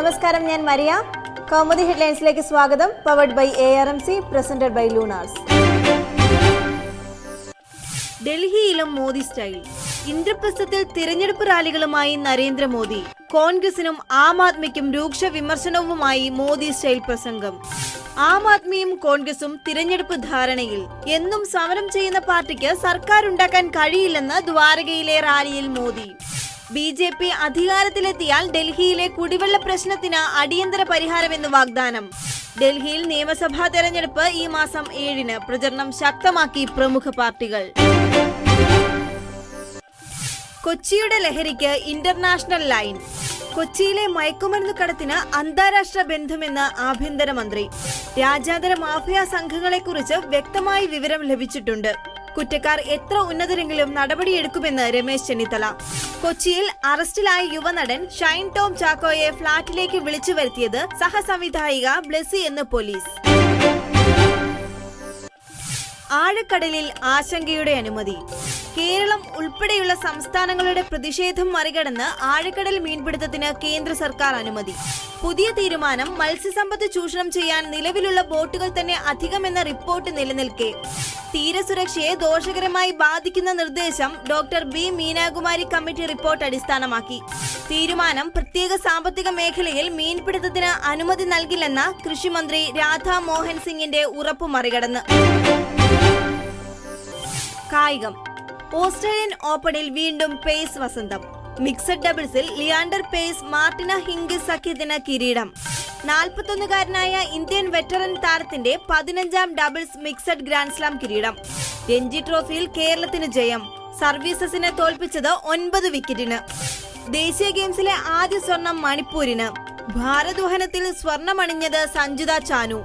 നമസ്കാരം ഞാൻ മരിയ. കൗമുദി ഹെഡ്ലൈൻസിലേക്ക് സ്വാഗതം. Powered by A R M C presented by Lunars ഡൽഹിയിലും മോദി സ്റ്റൈൽ. ഇന്ദ്രപ്രസ്ഥത്തിൽ തിരഞ്ഞെടുപ്പ് റാലികളുമായി നരേന്ദ്രമോദി. കോൺഗ്രസിനും ആം ആദ്മിക്കും രൂക്ഷ വിമർശനവുമായി മോദി സ്റ്റൈൽ പ്രസംഗം. ആം ആദ്മിയും കോൺഗ്രസും തിരഞ്ഞെടുപ്പ് ധാരണയിൽ. എന്നും സമരം ചെയ്യുന്ന പാർട്ടിക്ക് സർക്കാർ ഉണ്ടാക്കാൻ കഴിയില്ലെന്ന് ദ്വാരകയിലെ റാലിയിൽ മോദി. ബി ജെ പി അധികാരത്തിലെത്തിയാൽ ഡൽഹിയിലെ കുടിവെള്ള പ്രശ്നത്തിന് അടിയന്തര പരിഹാരമെന്ന് വാഗ്ദാനം. ഡൽഹിയിൽ നിയമസഭാ തെരഞ്ഞെടുപ്പ് ഈ മാസം ഏഴിന് പ്രചരണം ശക്തമാക്കി പ്രമുഖ പാർട്ടികൾ. കൊച്ചിയുടെ ലഹരിക്ക് ഇന്റർനാഷണൽ ലൈൻ. കൊച്ചിയിലെ മയക്കുമരുന്ന് കടത്തിന് അന്താരാഷ്ട്ര ബന്ധമെന്ന് ആഭ്യന്തരമന്ത്രി. രാജ്യാന്തര മാഫിയ സംഘങ്ങളെക്കുറിച്ച് വ്യക്തമായി വിവരം ലഭിച്ചിട്ടുണ്ട്. കുറ്റക്കാർ എത്ര ഉന്നതരെങ്കിലും നടപടിയെടുക്കുമെന്ന് രമേശ് ചെന്നിത്തല. കൊച്ചിയിൽ അറസ്റ്റിലായ യുവനടൻ ഷൈൻ ടോം ചാക്കോയെ ഫ്ളാറ്റിലേക്ക് വിളിച്ചു വരുത്തിയത് സഹസംവിധായിക ബ്ലെസി എന്ന് പോലീസ്. ആഴക്കടലിൽ ആശങ്കയുടെ അനുമതി. കേരളം ഉൾപ്പെടെയുള്ള സംസ്ഥാനങ്ങളുടെ പ്രതിഷേധം മറികടന്ന് ആഴക്കടൽ മീൻപിടുത്തത്തിന് കേന്ദ്ര സർക്കാർ അനുമതി. പുതിയ തീരുമാനം മത്സ്യസമ്പത്ത് ചൂഷണം ചെയ്യാൻ നിലവിലുള്ള ബോട്ടുകൾ തന്നെ അധികമെന്ന റിപ്പോർട്ട് നിലനിൽക്കെ. തീരസുരക്ഷയെ ദോഷകരമായി ബാധിക്കുന്ന നിർദ്ദേശം doctor B. Meenakumari committee report അടിസ്ഥാനമാക്കി. തീരുമാനം പ്രത്യേക സാമ്പത്തിക മേഖലയിൽ മീൻപിടുത്തത്തിന് അനുമതി നൽകില്ലെന്ന കൃഷിമന്ത്രി രാധാ മോഹൻ സിംഗിന്റെ ഉറപ്പ് മറികടന്ന്. കായികം. ഓസ്ട്രേലിയൻ ഓപ്പണിൽ വീണ്ടും പേസ് വസന്തം. മിക്സഡ് ഡബിൾസിൽ ലിയാണ്ടർ പേസ് മാർട്ടിന ഹിംഗിസ് സഖ്യത്തിന് കിരീടം. നാൽപ്പത്തൊന്നുകാരനായ ഇന്ത്യൻ വെറ്ററൻ താരത്തിന്റെ പതിനഞ്ചാം ഡബിൾസ് മിക്സഡ് ഗ്രാൻഡ്സ്ലാം കിരീടം. രഞ്ജി ട്രോഫിയിൽ കേരളത്തിന് ജയം. സർവീസസിനെ തോൽപ്പിച്ചത് ഒൻപത് വിക്കറ്റിന്. ദേശീയ ഗെയിംസിലെ ആദ്യ സ്വർണം മണിപ്പൂരിന്. ഭാരദ്വഹനത്തിൽ സ്വർണമണിഞ്ഞത് Sanjita Chanu.